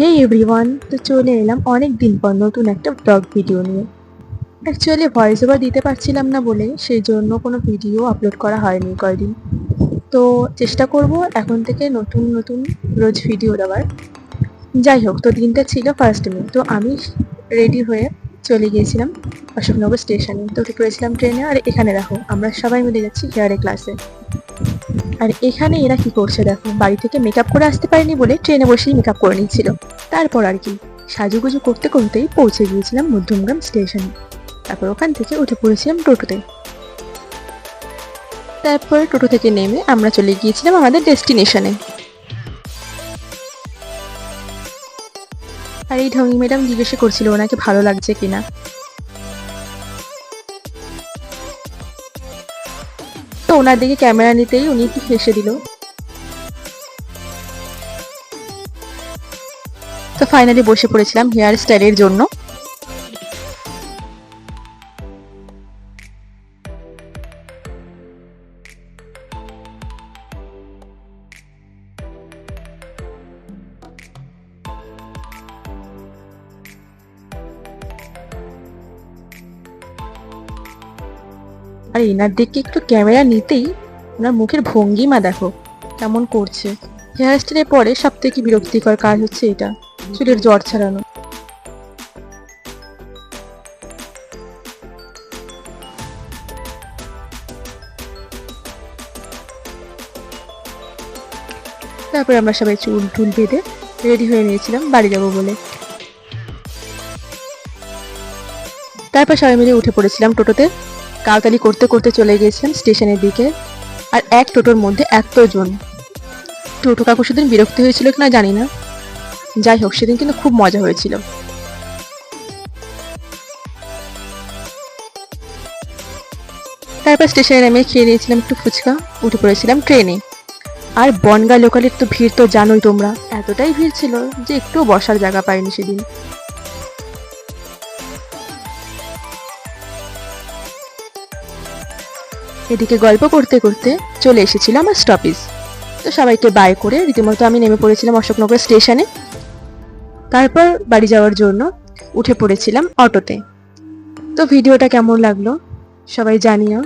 হে everyone তো চলে এলাম অনেক দিন পর নতুন একটা ব্লগ ভিডিও নিয়ে। অ্যাকচুয়ালি ভয়েস ওভার দিতে পারছিলাম না বলে সেই জন্য কোনো ভিডিও আপলোড করা হয়নি কয়দিন। তো চেষ্টা করব এখন থেকে নতুন নতুন রোজ ভিডিও দেওয়ার। যাই হোক, তো দিনটা ছিল ফার্স্ট মে, তো আমি রেডি হয়ে চলে গিয়েছিলাম অশোকনগর স্টেশনে তো উঠে পড়েছিলাম ট্রেনে আর এখানে দেখো, আমরা সবাই মিলে যাচ্ছি হেয়ারে ক্লাসে আর এখানে এরা কি করছে দেখো, বাড়ি থেকে মেকআপ করে আসতে পারেনি বলে ট্রেনে বসেই মেকআপ করে নিচ্ছিল। তারপর আর কি, সাজুগুজু করতে করতেই পৌঁছে গিয়েছিলাম মধ্যমগ্রাম স্টেশনে তারপর ওখান থেকে উঠে পড়েছিলাম টোটোতে। তারপর টোটো থেকে নেমে আমরা চলে গিয়েছিলাম আমাদের ডেস্টিনেশনে আর এই ঢঙ্গি ম্যাডাম জিজ্ঞেস করছিল, ওনাকে ভালো লাগছে কিনা? তো ওনার দিকে ক্যামেরা নিতেই উনি একটু ফেসে দিল। তো ফাইনালি বসে পড়েছিলাম হেয়ার স্টাইলের জন্য। আর এনার দিকে একটু ক্যামেরা নিতেই ওনার মুখের ভঙ্গিমা দেখো, কেমন করছে। হেয়ার স্টাইলের পরে সব থেকে বিরক্তিকর কাজ হচ্ছে এটা, চুলের জ্বর ছাড়ানো। তারপরে আমরা সবাই চুল টুল বেঁধে রেডি হয়ে নিয়েছিলাম, বাড়ি যাব বলে। তারপর সবাই মিলে উঠে পড়েছিলাম টোটোতে। কাউতালি করতে করতে চলে গিয়েছিলাম স্টেশনের দিকে। আর এক টোটোর মধ্যে এতজন। টোটো কাকু সেদিন বিরক্তি হয়েছিল কিনা জানি না। যাই হোক, সেদিন কিন্তু খুব মজা হয়েছিল। তারপর স্টেশনে নেমে খেয়ে নিয়েছিলাম একটু ফুচকা, উঠে পড়েছিলাম ট্রেনে। আর বনগা লোকালের তো ভিড় তো জানোই তোমরা, এতটাই ভিড় ছিল যে একটু বসার জায়গা পাইনি সেদিন। এদিকে গল্প করতে করতে চলে এসেছিল আমার স্টপেজ তো সবাইকে বাই করে রীতিমতো আমি নেমে পড়েছিলাম অশোকনগর স্টেশনে তারপর বাড়ি যাওয়ার জন্য উঠে পড়েছিলাম অটোতে। তো ভিডিওটা কেমন লাগল? সবাই জানিও।